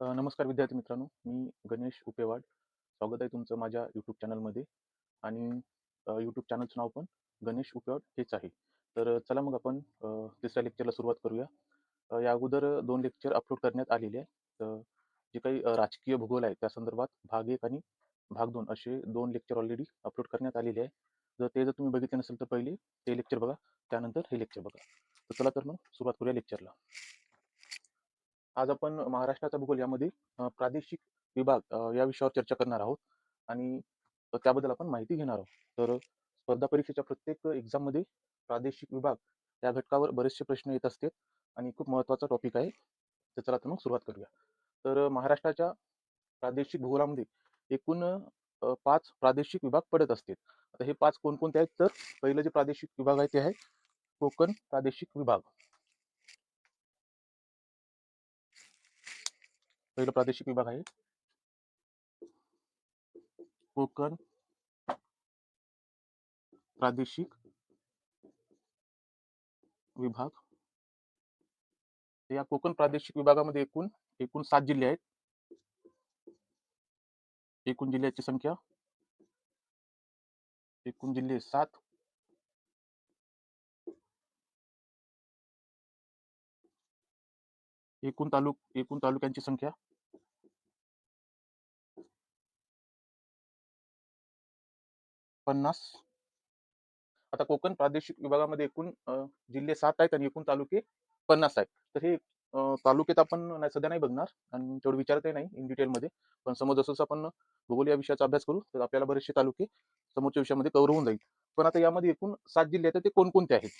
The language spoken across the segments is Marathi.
नमस्कार विद्यार्थी मित्रांनो मी गणेश उपेवाड. स्वागत आहे तुमचं माझ्या यूट्यूब चॅनलमध्ये आणि यूट्यूब चॅनलचं नाव पण गणेश उपेवाड हेच आहे. तर चला मग आपण तिसऱ्या लेक्चरला सुरुवात करूया. या अगोदर दोन लेक्चर अपलोड करण्यात आलेले आहे तर जे काही राजकीय भूगोल आहे त्या संदर्भात भाग एक आणि भाग दोन असे दोन लेक्चर ऑलरेडी अपलोड करण्यात आलेले आहे जर ते जर तुम्ही बघितले नसेल तर पहिले ते लेक्चर बघा त्यानंतर हे लेक्चर बघा. तर चला तर मग सुरुवात करूया लेक्चरला आज आपण महाराष्ट्राचा भूगोल यामध्ये प्रादेशिक विभाग या विषयावर चर्चा करणार आहोत आणि त्याबद्दल आपण माहिती घेणार आहोत. तर स्पर्धा परीक्षेच्या प्रत्येक एक्झाममध्ये प्रादेशिक विभाग या घटकावर बरेचसे प्रश्न येत असतात आणि खूप महत्त्वाचा टॉपिक आहे. तर चला तर मग सुरुवात करूया. तर महाराष्ट्राच्या प्रादेशिक भूगोलामध्ये एकूण पाच प्रादेशिक विभाग पडत असतात आता हे पाच कोणकोणते आहेत? तर पहिलं जे प्रादेशिक विभाग आहे ते आहे कोकण प्रादेशिक विभाग. पहिलं प्रादेशिक विभाग आहे. कोकण. प्रादेशिक विभाग. या कोकण प्रादेशिक विभागामध्ये एकूण एकूण सात जिल्हे आहेत. एकूण जिल्ह्याची संख्या. एकूण जिल्हे सात. एकूण तालुक, एकूण तालुक्यांची संख्या. पन्नास. आता कोकण प्रादेशिक विभागामध्ये एकूण जिल्हे सात आहेत आणि एकूण तालुके पन्नास आहेत. तर हे तालुक्यात आपण नाही- सध्या नाही बघणार आणि तेवढं विचारतही नाही इन डिटेलमध्ये पण समोर जसं जसं आपण भूगोल या विषयाचा अभ्यास करू तर आपल्याला बरेचसे तालुके समोरच्या विषयामध्ये कव्हर होऊन जाईल. पण आता यामध्ये एकूण सात जिल्हे आहेत ते कोणकोणते आहेत?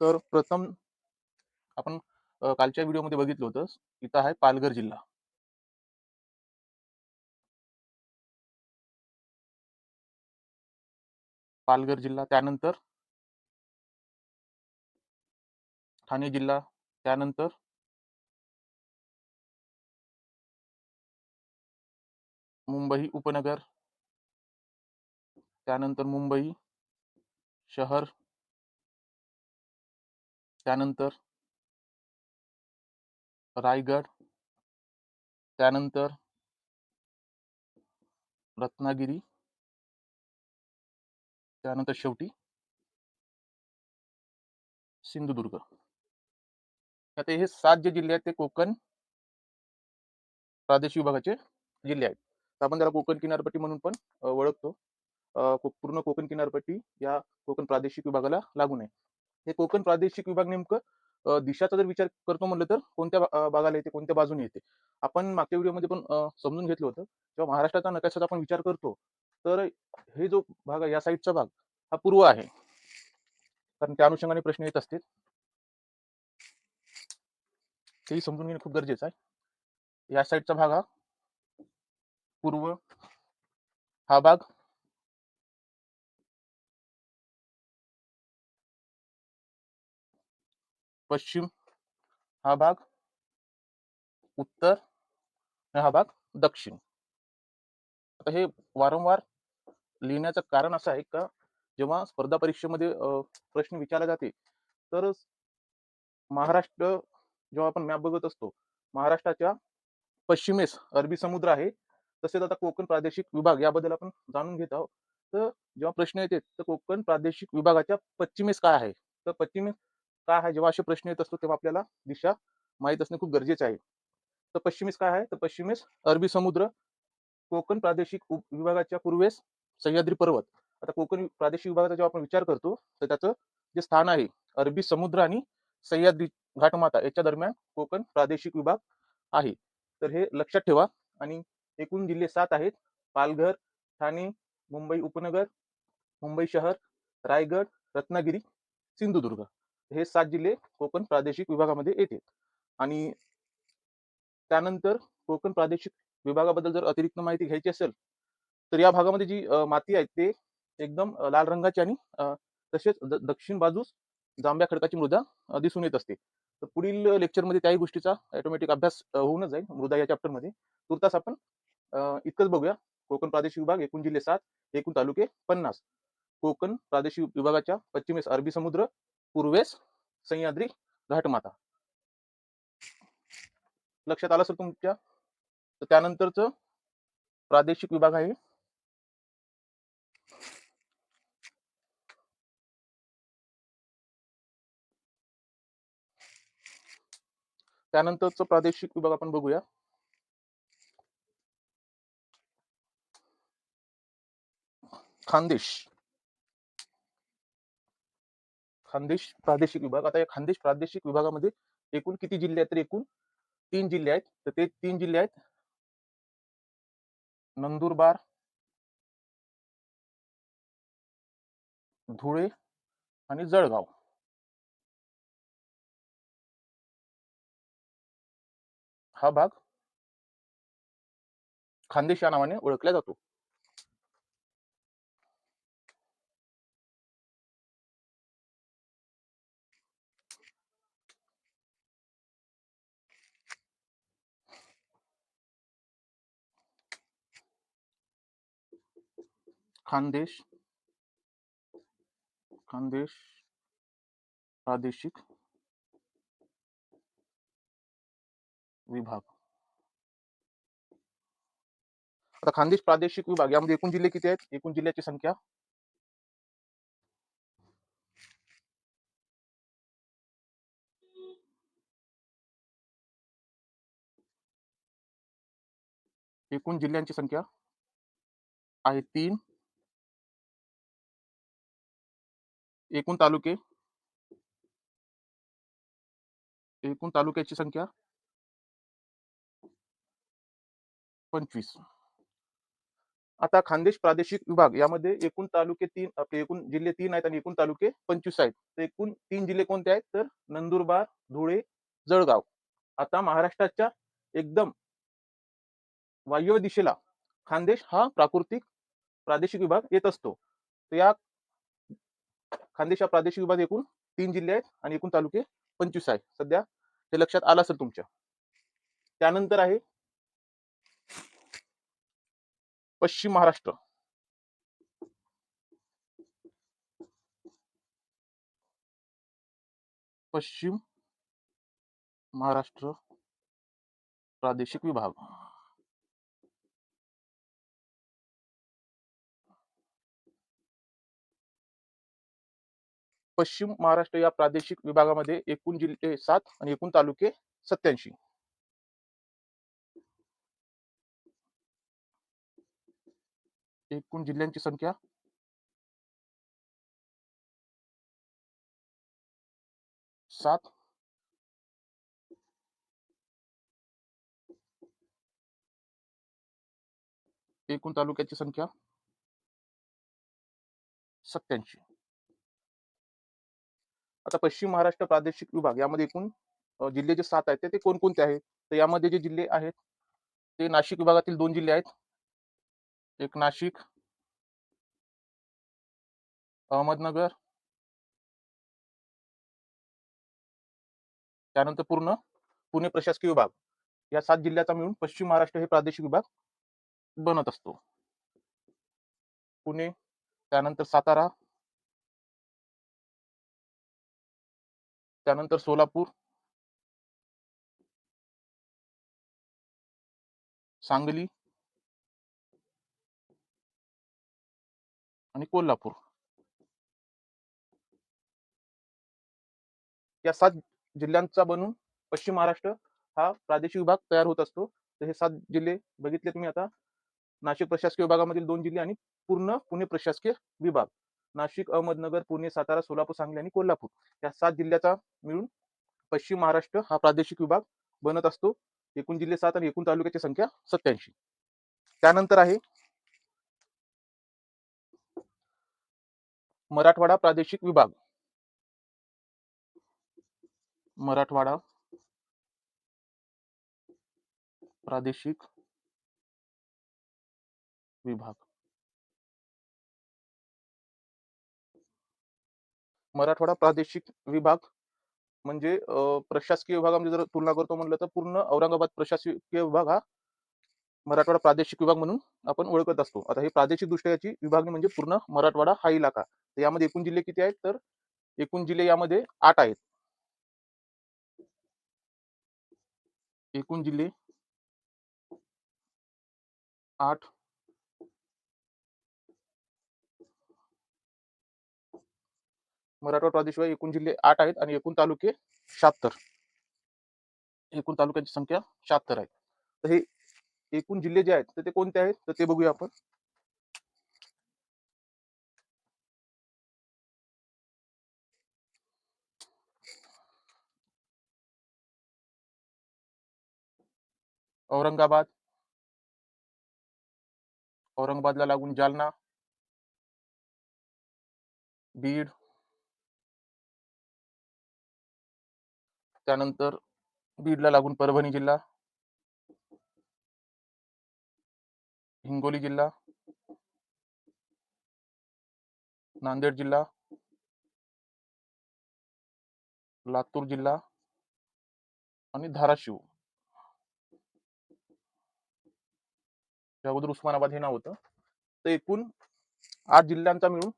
तर प्रथम आपण कालच्या व्हिडिओमध्ये बघितलं होतं. इथं आहे पालघर जिल्हा. पालघर जिल्हा त्यानंतर? ठाणे जिल्हा त्यानंतर? मुंबई उपनगर? त्यानंतर मुंबई शहर? त्यानंतर? रायगड? त्यानंतर? रत्नागिरी? त्यानंतर शेवटी सिंधुदुर्ग. आता हे सात जे जिल्हे आहेत ते कोकण प्रादेशिक विभागाचे जिल्हे आहेत. तर आपण त्याला कोकण किनारपट्टी म्हणून पण ओळखतो. पूर्ण कोकण किनारपट्टी या कोकण प्रादेशिक विभागाला लागून आहे. हे कोकण प्रादेशिक विभाग नेमकं दिशाचा जर विचार करतो म्हणलं तर कोणत्या भागाला येते कोणत्या बाजूने येते? आपण मागच्या व्हिडिओमध्ये पण समजून घेतलं होतं. जेव्हा महाराष्ट्राचा नकाशाचा आपण विचार करतो तर हे जो भाग आहे या साईडचा भाग हा पूर्व आहे. कारण त्या अनुषंगाने प्रश्न येत असतील. तेही समजून घेणे खूप गरजेचं आहे. या साईडचा भाग हा पूर्व हा भाग. पश्चिम हा भाग. उत्तर हा भाग दक्षिण. आता हे वारंवार लिहिण्याचं कारण असं आहे का? जेव्हा स्पर्धा परीक्षेमध्ये प्रश्न विचारले जाते तर महाराष्ट्र जेव्हा आपण मॅप बघत असतो महाराष्ट्राच्या पश्चिमेस अरबी समुद्र आहे तसेच आता कोकण प्रादेशिक विभाग याबद्दल आपण जाणून घेत आहोत. तर जेव्हा प्रश्न येते तर कोकण प्रादेशिक विभागाच्या पश्चिमेस काय आहे? तर पश्चिमेस काय आहे? जेव्हा असे प्रश्न येत असतो तेव्हा आपल्याला दिशा माहीत असणे खूप गरजेचे आहे. तर पश्चिमेस काय आहे? तर पश्चिमेस अरबी समुद्र कोकण प्रादेशिक उप विभागाच्या पूर्वेस सह्याद्री पर्वत. आता कोकण प्रादेशिक विभागाचा जेव्हा आपण विचार करतो तर त्याचं जे स्थान आहे अरबी समुद्र आणि सह्याद्री घाटमाता याच्या दरम्यान कोकण प्रादेशिक विभाग आहे. तर हे लक्षात ठेवा. आणि एकूण जिल्हे सात आहेत. पालघर ठाणे मुंबई उपनगर मुंबई शहर रायगड रत्नागिरी सिंधुदुर्ग. हे सात जिल्हे कोकण प्रादेशिक विभागामध्ये येते आणि त्यानंतर कोकण प्रादेशिक विभागाबद्दल जर अतिरिक्त माहिती घ्यायची असेल तर या भागामध्ये जी माती आहे ते एकदम लाल रंगाची आणि तसेच दक्षिण बाजूस जांभ्या खडकाची मृदा दिसून येत असते. तर पुढील लेक्चरमध्ये त्याही गोष्टीचा ऑटोमॅटिक अभ्यास होऊनच जाईल. मृदा या चॅप्टरमध्ये तुर्तास आपण इतकंच बघूया. कोकण प्रादेशिक विभाग एकूण जिल्हे सात एकूण तालुके पन्नास. कोकण प्रादेशिक विभागाच्या पश्चिमेस अरबी समुद्र पूर्वेस सह्याद्री घाटमाता लक्षात आलं असेल तुमच्या? तर त्यानंतरच प्रादेशिक विभाग आहे त्यानंतरच प्रादेशिक विभाग आपण बघूया. खानदेश. खानदेश प्रादेशिक विभाग. आता या खानदेश प्रादेशिक विभागामध्ये एकूण किती जिल्हे आहेत तर एकूण तीन जिल्हे आहेत. तर ते तीन जिल्हे आहेत. नंदुरबार धुळे आणि जळगाव. हा भाग खानदेश या नावाने ओळखला जातो. खानदेश खानदेश प्रादेशिक विभाग. आता खानदेश प्रादेशिक विभाग, यामध्ये एकूण जिल्हे किती आहेत? एकूण जिल्ह्याची संख्या? एकूण जिल्ह्यांची संख्या आहे तीन. एकूण तालुके? एकूण तालुक्याची संख्या? पंचवीस. आता खानदेश प्रादेशिक विभाग यामध्ये एकूण तालुके तीन आपले एकूण जिल्हे तीन आहेत आणि एकूण तालुके पंचवीस आहेत. तर एकूण तीन जिल्हे कोणते आहेत? तर नंदुरबार धुळे जळगाव. आता महाराष्ट्राच्या एकदम वायव्य दिशेला खानदेश हा प्राकृतिक प्रादेशिक विभाग येत असतो. तर या खानदेश हा प्रादेशिक विभाग एकूण तीन जिल्हे आहेत आणि एकूण तालुके पंचवीस आहेत. सध्या ते लक्षात आलं असेल तुमच्या. त्यानंतर आहे पश्चिम महाराष्ट्र. पश्चिम महाराष्ट्र प्रादेशिक विभाग. पश्चिम महाराष्ट्र या प्रादेशिक विभागामध्ये एकूण जिल्हे सात आणि एकूण तालुके सत्याऐंशी एकूण जिल्ह्यांची संख्या? सात. एकूण तालुक्याची संख्या? सत्याऐंशी आता पश्चिम महाराष्ट्र प्रादेशिक विभाग यामध्ये एकूण जिल्हे जे सात आहेत ते- ते कोणकोणते आहेत? तर यामध्ये जे जिल्हे आहेत ते नाशिक विभागातील दोन जिल्हे आहेत. एक नाशिक. अहमदनगर. त्यानंतर पूर्ण पुणे प्रशासकीय विभाग. या सात जिल्ह्याचा मिळून पश्चिम महाराष्ट्र हे प्रादेशिक विभाग बनत असतो. पुणे त्यानंतर सातारा. त्यानंतर सोलापूर. सांगली. आणि कोल्हापूर. या सात जिल्ह्यांचा बनून पश्चिम महाराष्ट्र हा प्रादेशिक विभाग तयार होत असतो. तर हे सात जिल्हे बघितले तुम्ही आता. नाशिक प्रशासकीय विभागामधील दोन जिल्हे आणि पूर्ण पुणे प्रशासकीय विभाग. नाशिक अहमदनगर पुणे सातारा सोलापूर सांगली आणि कोल्हापूर. या सात जिल्ह्याचा मिळून पश्चिम महाराष्ट्र हा प्रादेशिक विभाग बनत असतो. एकूण जिल्हे सात आणि एकूण तालुक्याची संख्या सत्याऐंशी त्यानंतर आहे मराठवाडा प्रादेशिक विभाग. मराठवाडा प्रादेशिक विभाग. मराठवाडा प्रादेशिक विभाग म्हणजे प्रशासकीय विभागामध्ये जर तुलना करतो म्हणलं तर पूर्ण औरंगाबाद प्रशासकीय विभाग हा मराठवाडा प्रादेशिक विभाग म्हणून आपण ओळखत असतो. आता हे प्रादेशिक दृष्ट्या याची विभागणी म्हणजे पूर्ण मराठवाडा हा इलाका. तर यामध्ये एकूण जिल्हे किती आहेत? तर एकूण जिल्हे यामध्ये आठ आहेत. एकूण जिल्हे आठ. मराठवाडा प्रादेशिक एकूण जिल्हे आठ आहेत आणि एकूण तालुके शहात्तर. एकूण तालुक्यांची संख्या शहात्तर आहे. तर हे एकूण जिल्हे जे आहेत तर ते कोणते आहेत? तर ते बघूया आपण. औरंगाबाद. औरंगाबादला लागून जालना. बीड. त्यानंतर बीडला लागून परभणी जिल्हा. हिंगोली जिल्हा. नांदेड जिल्हा. लातूर जिल्हा. आणि धाराशिव. अगोदर उस्मानाबाद हे नाव होतं. तर एकूण आठ जिल्ह्यांचा मिळून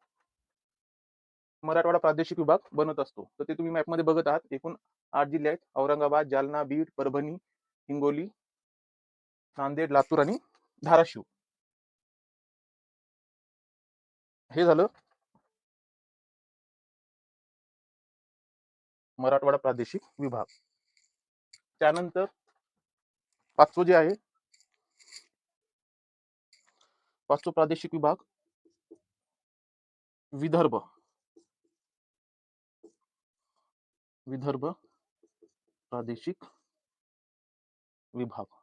मराठवाडा प्रादेशिक विभाग बनत असतो. तर ते तुम्ही मॅपमध्ये बघत आहात. एकूण आठ जिल्हे आहेत. औरंगाबाद जालना बीड परभणी हिंगोली नांदेड लातूर आणि धाराशिव. हे मराठवाडा प्रादेशिक विभाग. पाचवं जे आहे पाचवं प्रादेशिक विभाग विदर्भ. विदर्भ प्रादेशिक विभाग.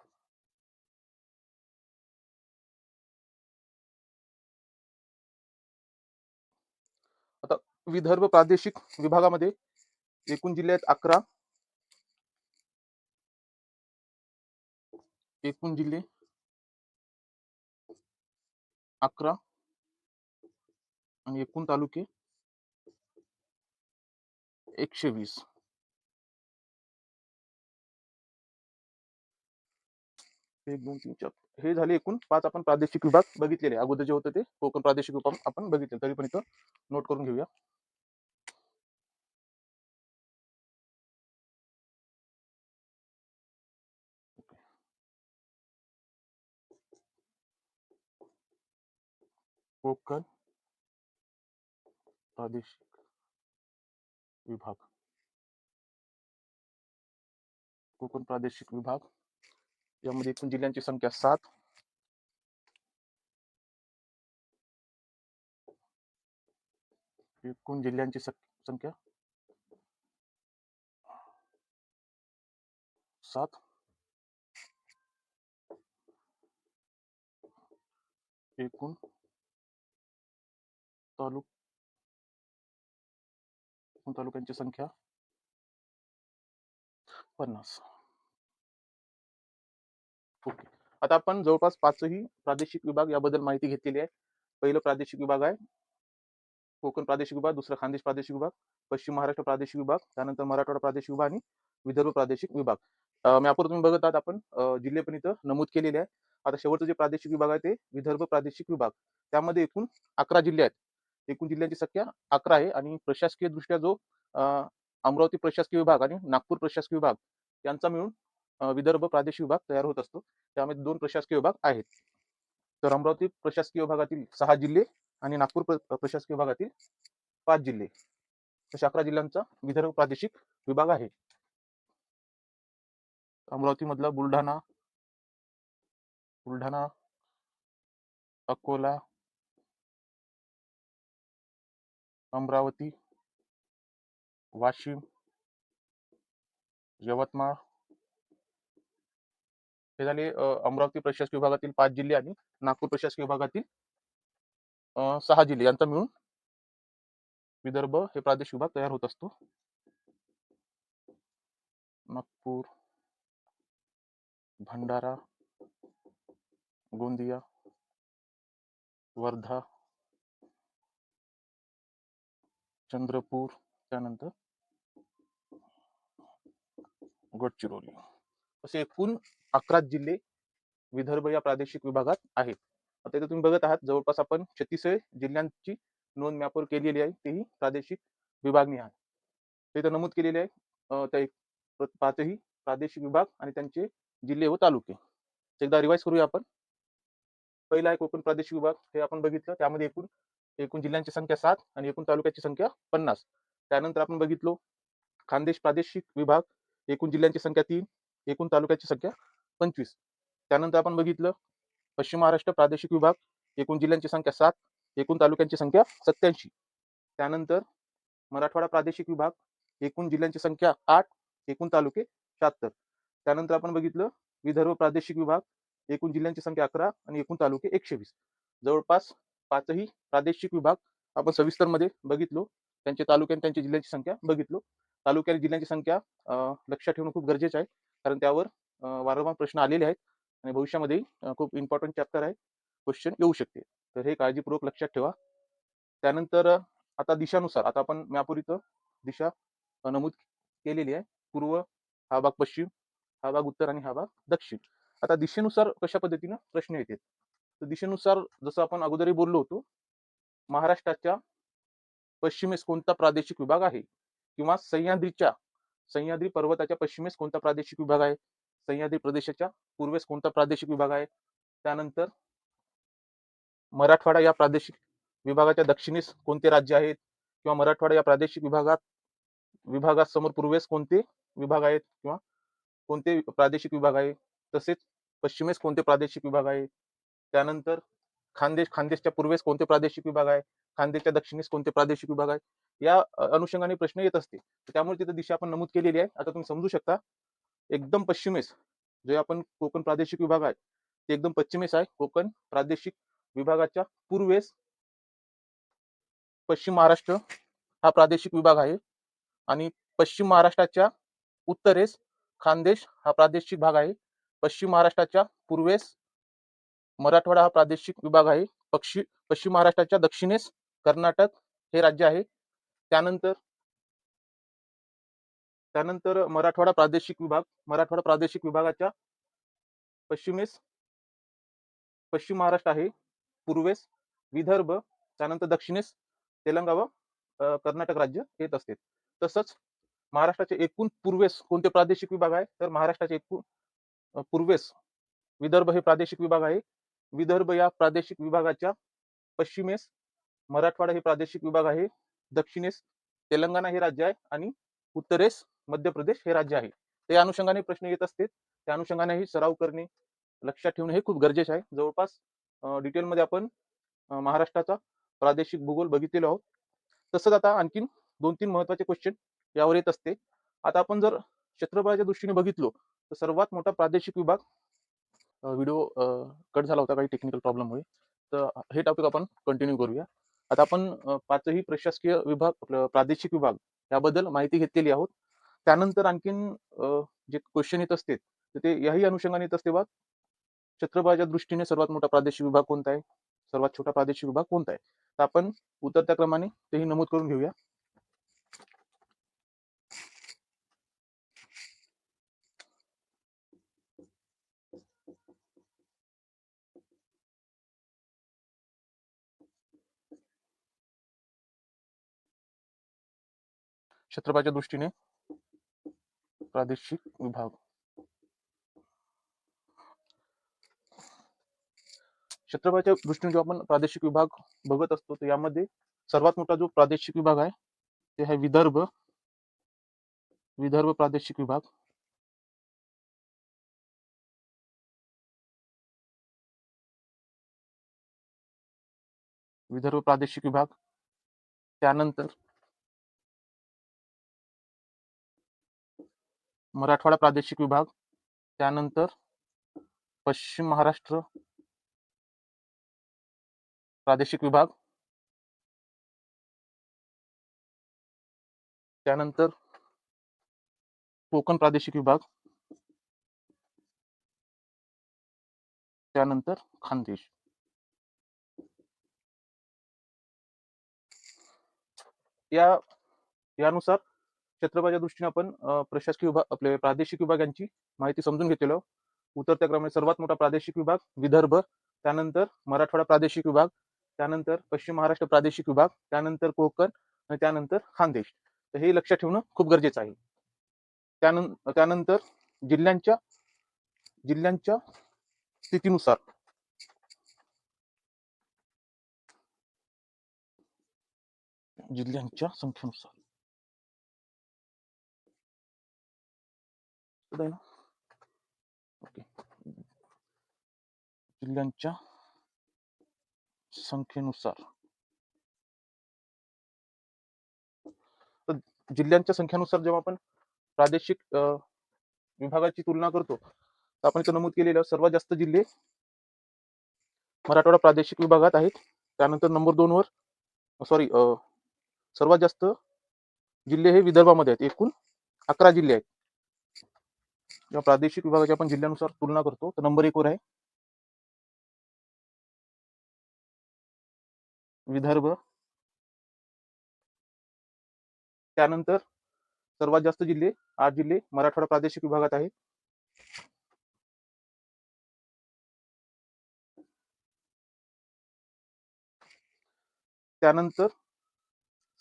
विदर्भ प्रादेशिक विभागामध्ये एकूण जिल्हे आहेत अकरा. एकूण जिल्हे अकरा. आणि एकूण तालुके एकशे वीस एक दोन तीन चार. हे झाले एकूण पाच आपण प्रादेशिक विभाग बघितलेले. अगोदर जे होतं ते कोकण प्रादेशिक विभाग आपण बघितले. तरी पण इथं नोट करून घेऊया. कोकण प्रादेशिक विभाग. कोकण प्रादेशिक विभाग यामध्ये एकूण जिल्ह्यांची संख्या सात. एकूण जिल्ह्यांची संख्या? सात. एकूण तालुक? एकूण तालुक्यांची संख्या? पन्नास. ओके. आता आपण जवळपास पाचही प्रादेशिक विभाग याबद्दल माहिती घेतलेली आहे. पहिलं प्रादेशिक विभाग आहे. कोकण प्रादेशिक विभाग दुसरा खानदेश प्रादेशिक विभाग पश्चिम महाराष्ट्र प्रादेशिक विभाग त्यानंतर मराठवाडा प्रादेशिक विभाग आणि विदर्भ प्रादेशिक विभाग. अं, मॅपवर तुम्ही बघत आहात आपण जिल्हे पण इथं नमूद केलेले आहे. आता शेवटचं जे प्रादेशिक विभाग आहे ते विदर्भ प्रादेशिक विभाग. त्यामध्ये एकूण अकरा जिल्हे आहेत. एकूण जिल्ह्यांची संख्या अकरा आहे आणि प्रशासकीय दृष्ट्या जो अमरावती प्रशासकीय विभाग आणि नागपूर प्रशासकीय विभाग यांचा मिळून विदर्भ प्रादेशिक विभाग तयार होत असतो. त्यामध्ये दोन प्रशासकीय विभाग आहेत. तर अमरावती प्रशासकीय विभागातील सहा जिल्हे आणि नागपूर प्रशासकीय विभागातील पाच जिल्हे. अशा अकरा जिल्ह्यांचा विदर्भ प्रादेशिक विभाग आहे. अमरावती मधला बुलढाणा बुलढाणा अकोला अमरावती वाशिम यवतमाळ झाले अमरावती प्रशासकीय विभागातील पाच जिल्हे आणि नागपूर प्रशासकीय विभागातील सहा जिल्हे. यांचा मिळून विदर्भ हे प्रादेशिक विभाग तयार होत असतो. नागपूर, भंडारा, गोंदिया, वर्धा, चंद्रपूर, त्यानंतर गडचिरोली. असे एकूण अकरा जिल्हे विदर्भ या प्रादेशिक विभागात आहेत. आता इथे तुम्ही बघत आहात जवळपास आपण छत्तीस जिल्ह्यांची नोंद मॅपवर केलेली आहे. तेही प्रादेशिक विभागणी आहे. ते नमूद केलेले आहे. त्या पाचही प्रादेशिक विभाग आणि त्यांचे जिल्हे व तालुके. एकदा रिवाईज करूया आपण. पहिला आहे कोकण प्रादेशिक विभाग हे आपण बघितलं. त्यामध्ये एकूण एकूण जिल्ह्यांची संख्या सात आणि एकूण तालुक्याची संख्या पन्नास. त्यानंतर आपण बघितलो खानदेश प्रादेशिक विभाग एकूण जिल्ह्यांची संख्या तीन एकूण तालुक्याची संख्या पंचवीस. त्यानंतर आपण बघितलं पश्चिम महाराष्ट्र प्रादेशिक विभाग एकूण जिल्ह्यांची संख्या सात एकूण तालुक्यांची संख्या सत्याऐंशी त्यानंतर मराठवाडा प्रादेशिक विभाग एकूण जिल्ह्यांची संख्या आठ एकूण तालुके शहात्तर. त्यानंतर आपण बघितलं विदर्भ प्रादेशिक विभाग एकूण जिल्ह्यांची संख्या अकरा आणि एकूण तालुके एकशे वीस जवळपास पाचही प्रादेशिक विभाग आपण सविस्तरमध्ये बघितलो त्यांचे तालुके आणि त्यांच्या जिल्ह्यांची संख्या बघितलो. तालुके आणि जिल्ह्यांची संख्या लक्षात ठेवणं खूप गरजेचं आहे कारण त्यावर वारंवार प्रश्न आलेले आहेत आणि भविष्यामध्ये खूप इम्पॉर्टंट चॅप्टर आहे. क्वेश्चन येऊ शकते. तर हे काळजीपूर्वक लक्षात ठेवा. त्यानंतर आता दिशानुसार आता आपण मॅपवर इथं दिशा नमूद केलेली आहे. पूर्व हा भाग पश्चिम हा भाग उत्तर आणि हा भाग दक्षिण. आता दिशेनुसार कशा पद्धतीनं प्रश्न येतात? तर दिशेनुसार जसं आपण अगोदरही बोललो होतो महाराष्ट्राच्या पश्चिमेस कोणता प्रादेशिक विभाग आहे? किंवा सह्याद्रीच्या सह्याद्री पर्वताच्या पश्चिमेस कोणता प्रादेशिक विभाग आहे? सह्याद्री प्रदेशाच्या पूर्वेस कोणता प्रादेशिक विभाग आहे? त्यानंतर मराठवाडा या प्रादेशिक विभागाच्या दक्षिणेस कोणते राज्य आहेत? किंवा मराठवाडा या प्रादेशिक विभागात विभागात समोर पूर्वेस कोणते विभाग आहेत? किंवा कोणते प्रादेशिक विभाग आहे? तसेच पश्चिमेस कोणते प्रादेशिक विभाग आहे? त्यानंतर खानदेश खानदेशच्या पूर्वेस कोणते प्रादेशिक विभाग आहे? खानदेशच्या दक्षिणेस कोणते प्रादेशिक विभाग आहे? या अनुषंगाने प्रश्न येत असते त्यामुळे तिथे दिशा आपण नमूद केलेली आहे. आता तुम्ही समजू शकता एकदम पश्चिमेस जे आपण कोकण प्रादेशिक विभाग आहे ते एकदम पश्चिमेस आहे. कोकण प्रादेशिक विभागाच्या पूर्वेस पश्चिम महाराष्ट्र हा प्रादेशिक विभाग आहे. आणि पश्चिम महाराष्ट्राच्या उत्तरेस खानदेश हा प्रादेशिक भाग आहे. पश्चिम महाराष्ट्राच्या पूर्वेस मराठवाडा हा प्रादेशिक विभाग आहे. पक्षी पश्चिम महाराष्ट्राच्या दक्षिणेस कर्नाटक हे राज्य आहे. त्यानंतर त्यानंतर मराठवाडा प्रादेशिक विभाग मराठवाडा प्रादेशिक विभागाच्या पश्चिमेस पश्चिम महाराष्ट्र आहे पूर्वेस विदर्भ त्यानंतर दक्षिणेस तेलंगा व कर्नाटक राज्य येत असते. तसंच महाराष्ट्राचे एकूण पूर्वेस कोणते प्रादेशिक विभाग आहे? तर महाराष्ट्राचे एकूण पूर्वेस विदर्भ हे प्रादेशिक विभाग आहे. विदर्भ या प्रादेशिक विभागाच्या पश्चिमेस मराठवाडा हे प्रादेशिक विभाग आहे. दक्षिणेस तेलंगणा हे राज्य आहे आणि उत्तरेस मध्य प्रदेश हे राज्य आहे. त्या अनुषंगाने प्रश्न येत असते त्या अनुषंगानेही सराव करणे लक्षात ठेवणे हे खूप गरजेचे आहे. जवळपास डिटेलमध्ये आपण महाराष्ट्राचा प्रादेशिक भूगोल बघितलेलो आहोत. तसंच आता आणखीन दोन तीन महत्त्वाचे क्वेश्चन यावर येत असते. आता आपण जर क्षेत्रफळाच्या दृष्टीने बघितलो तर सर्वात मोठा प्रादेशिक विभाग व्हिडिओ कट झाला होता काही टेक्निकल प्रॉब्लेममुळे तर हे टॉपिक आपण कंटिन्यू करूया. आता आपण पाचही प्रशासकीय विभाग आपलं प्रादेशिक विभाग याबद्दल माहिती घेतलेली आहोत. त्यानंतर आणखीन जे क्वेश्चन येत असते तर ते याही अनुषंगाने येत असते बा. क्षेत्रफळाच्या दृष्टीने सर्वात मोठा प्रादेशिक विभाग कोणता आहे? सर्वात छोटा प्रादेशिक विभाग कोणता आहे? तर आपण उतरत्या क्रमाने तेही नमूद करून घेऊया. क्षेत्रफळाच्या दृष्टीने प्रादेशिक विभाग. क्षेत्रफळाच्या दृष्टीने जो आपण प्रादेशिक विभाग बघत असतो तर यामध्ये सर्वात मोठा जो प्रादेशिक विभाग आहे ते आहे विदर्भ. विदर्भ प्रादेशिक विभाग. विदर्भ प्रादेशिक विभाग. त्यानंतर मराठवाडा प्रादेशिक विभाग त्यानंतर पश्चिम महाराष्ट्र प्रादेशिक विभाग. त्यानंतर कोकण प्रादेशिक विभाग. त्यानंतर खानदेश. या यानुसार क्षेत्रफळाच्या दृष्टीने आपण प्रशासकीय विभाग आपले प्रादेशिक विभागांची माहिती समजून घेतलेलो उतरत्या क्रमाने सर्वात मोठा प्रादेशिक विभाग विदर्भ त्यानंतर मराठवाडा प्रादेशिक विभाग त्यानंतर पश्चिम महाराष्ट्र प्रादेशिक विभाग त्यानंतर कोकण आणि त्यानंतर खानदेश. तर हे लक्षात ठेवणं खूप गरजेचं आहे. त्यानंतर त्यानंतर जिल्ह्यांच्या जिल्ह्यांच्या स्थितीनुसार. जिल्ह्यांच्या संख्येनुसार. कुठं ओके जिल्ह्यांच्या संख्येनुसार जिल्ह्यांच्या संख्येनुसार जेव्हा आपण प्रादेशिक विभागाची तुलना करतो तर आपण इथं नमूद केलेलं सर्वात जास्त जिल्हे मराठवाडा प्रादेशिक विभागात आहेत. त्यानंतर नंबर दोन वर सॉरी सर्वात जास्त जिल्हे हे विदर्भामध्ये आहेत. एकूण अकरा जिल्हे आहेत. किंवा प्रादेशिक विभागाची आपण जिल्ह्यानुसार तुलना करतो तर नंबर एकवर आहे. विदर्भ. त्यानंतर सर्वात जास्त जिल्हे आठ जिल्हे मराठवाडा प्रादेशिक विभागात आहेत. त्यानंतर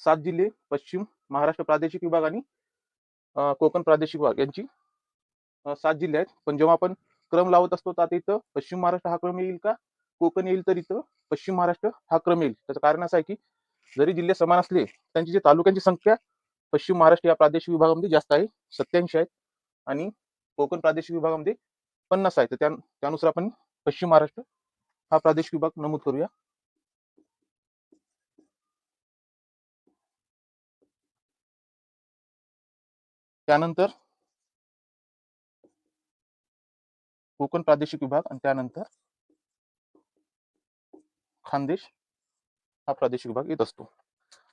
सात जिल्हे पश्चिम महाराष्ट्र प्रादेशिक विभाग आणि कोकण प्रादेशिक विभाग यांची सात जिल्हे आहेत. पण जेव्हा आपण क्रम लावत असतो तर आता इथं पश्चिम महाराष्ट्र हा क्रम येईल का? कोकण येईल तर इथं पश्चिम महाराष्ट्र हा क्रम येईल. त्याचं कारण असं आहे की जरी जिल्हे समान असले त्यांची जी तालुक्यांची संख्या पश्चिम महाराष्ट्र या प्रादेशिक विभागामध्ये जास्त आहे सत्याऐंशी आहेत. आणि कोकण प्रादेशिक विभागामध्ये पन्नास आहे तर त्या त्यानुसार आपण पश्चिम महाराष्ट्र हा प्रादेशिक विभाग नमूद करूया. त्यानंतर कोकण प्रादेशिक विभाग आणि त्यानंतर खानदेश हा प्रादेशिक विभाग येत असतो.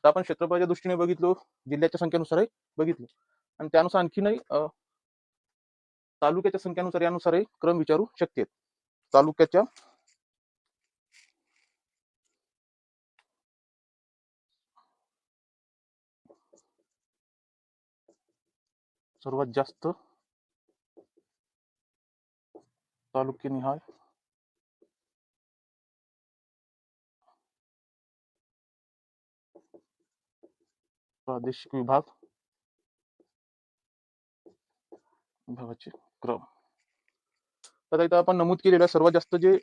तर आपण क्षेत्रफळाच्या दृष्टीने बघितलो जिल्ह्याच्या संख्येनुसारही बघितलो. आणि त्यानुसार आणखीनही तालुक्याच्या संख्येनुसार यानुसारही क्रम विचारू शकते. तालुक्याच्या सर्वात जास्त तालुक्यनिहाय प्रादेशिक विभाग। विभागाचे क्रम। तर इथं आपण नमूद केलेलं सर्वात जास्त जे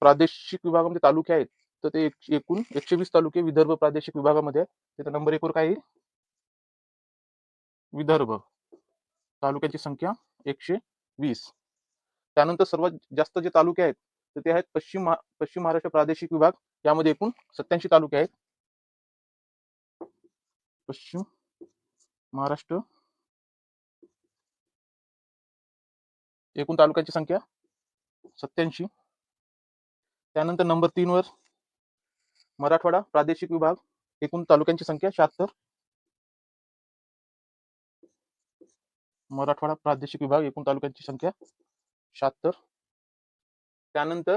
प्रादेशिक विभागामध्ये तालुके आहेत, तर ते एक- एकूण एकशे वीस तालुके विदर्भ प्रादेशिक विभागामध्ये तिथं नंबर एक वर काय येईल? विदर्भ. तालुक्यांची संख्या एकशे वीस त्यानंतर सर्वात जास्त जे तालुके आहेत तर ते आहेत पश्चिम पश्चिम महाराष्ट्र प्रादेशिक विभाग यामध्ये एकूण सत्याऐंशी तालुके आहेत. पश्चिम महाराष्ट्र एकूण तालुक्यांची संख्या सत्याऐंशी त्यानंतर नंबर तीन वर मराठवाडा प्रादेशिक विभाग एकूण तालुक्यांची संख्या शहात्तर. मराठवाडा प्रादेशिक विभाग एकूण तालुक्यांची संख्या शहात्तर. त्यानंतर?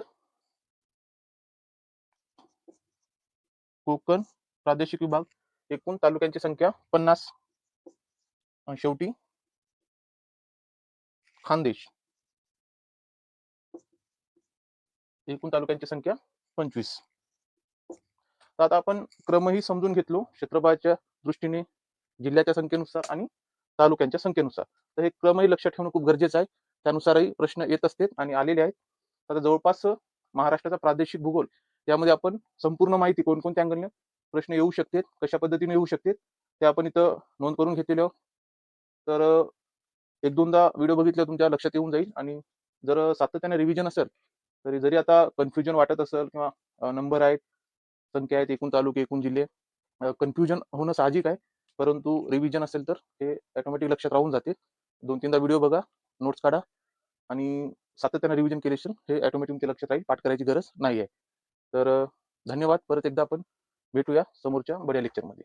कोकण प्रादेशिक विभाग एकूण तालुक्यांची संख्या पन्नास. शेवटी? खानदेश. एकूण तालुक्यांची संख्या पंचवीस. तर आता आपण क्रमही समजून घेतलो क्षेत्रफळाच्या दृष्टीने जिल्ह्याच्या संख्येनुसार आणि तालुक्यांच्या संख्येनुसार. तर हे क्रमही लक्षात ठेवणं खूप गरजेचं आहे. त्यानुसारही प्रश्न येत असतात आणि आलेले आहेत. आता जवळपास महाराष्ट्राचा प्रादेशिक भूगोल यामध्ये आपण संपूर्ण माहिती कोणकोणत्या अँगलने प्रश्न येऊ शकतात कशा पद्धतीने येऊ शकतात ते आपण इथं नोंद करून घेतलेलं आहोत. तर एक दोनदा व्हिडिओ बघितला तुमच्या लक्षात येऊन जाईल आणि जर सातत्याने रिव्हिजन असेल तरी जरी आता कन्फ्युजन वाटत असेल किंवा नंबर आहेत संख्या आहेत एकूण तालुके एकूण जिल्हे कन्फ्युजन होणं साहजिक आहे. परंतु रिव्हिजन असेल तर हे ऑटोमॅटिक लक्षात राहून जाते. दोन तीनदा व्हिडिओ बघा. नोट्स काढा आणि सातत्याने रिव्हिजन केले असेल हे ऑटोमॅटिक ते लक्षात राहील. पाठ करायची गरज नाही आहे तर धन्यवाद. परत एकदा आपण भेटूया समोरच्या बड्या लेक्चरमध्ये